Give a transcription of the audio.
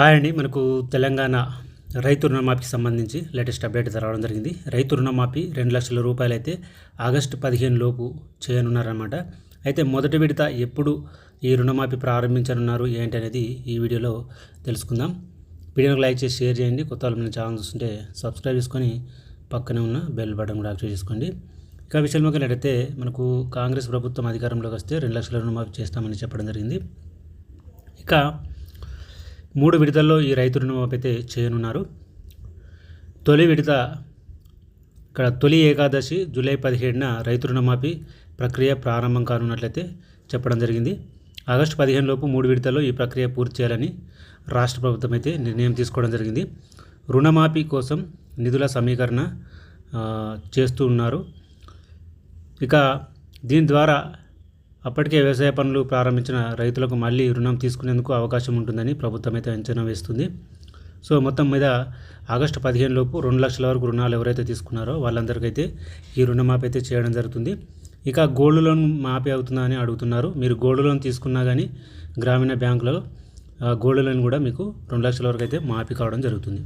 Hi అండి మనకు తెలంగాణ రైతు రుణమాఫీకి సంబంధించి లేటెస్ట్ అప్డేట్ రావడం జరిగింది. రైతు రుణమాఫీ రెండు లక్షల రూపాయలు అయితే ఆగస్టు పదిహేను లోపు చేయనున్నారన్నమాట. అయితే మొదటి విడత ఎప్పుడు ఈ రుణమాఫీ ప్రారంభించనున్నారు ఏంటి అనేది ఈ వీడియోలో తెలుసుకుందాం. వీడియోకి లైక్ చేసి షేర్ చేయండి. కొత్త వాళ్ళు మన ఛానల్ చూస్తుంటే సబ్స్క్రైబ్ చేసుకొని పక్కనే ఉన్న బెల్ బటన్ కూడా యాక్టివేట్ చేసుకోండి. ఇక విషయంలోకి వెళ్ళినట్టయితే మనకు కాంగ్రెస్ ప్రభుత్వం అధికారంలోకి వస్తే రెండు లక్షల రుణమాఫీ చేస్తామని చెప్పడం జరిగింది. ఇక మూడు విడతల్లో ఈ రైతు రుణమాఫీ అయితే చేయనున్నారు. తొలి విడత ఇక్కడ తొలి ఏకాదశి జూలై పదిహేడున రైతు రుణమాఫీ ప్రక్రియ ప్రారంభం కానున్నట్లయితే చెప్పడం జరిగింది. ఆగస్టు పదిహేను లోపు మూడు విడతల్లో ఈ ప్రక్రియ పూర్తి చేయాలని రాష్ట్ర ప్రభుత్వం అయితే నిర్ణయం తీసుకోవడం జరిగింది. రుణమాఫీ కోసం నిధుల సమీకరణ చేస్తూ ఉన్నారు. ఇక దీని ద్వారా అప్పటికే వ్యవసాయ పనులు ప్రారంభించిన రైతులకు మళ్ళీ రుణం తీసుకునేందుకు అవకాశం ఉంటుందని ప్రభుత్వం అయితే అంచనా వేస్తుంది. సో మొత్తం మీద ఆగస్టు పదిహేను లోపు రెండు లక్షల వరకు రుణాలు ఎవరైతే తీసుకున్నారో వాళ్ళందరికైతే ఈ రుణమాఫీ అయితే చేయడం జరుగుతుంది. ఇక గోల్డ్ లోన్ మాఫీ అవుతుందా అని అడుగుతున్నారు. మీరు గోల్డ్ లోన్ తీసుకున్నా కానీ గ్రామీణ బ్యాంకులో గోల్డ్ లోన్ కూడా మీకు రెండు లక్షల వరకు అయితే మాఫీ కావడం జరుగుతుంది.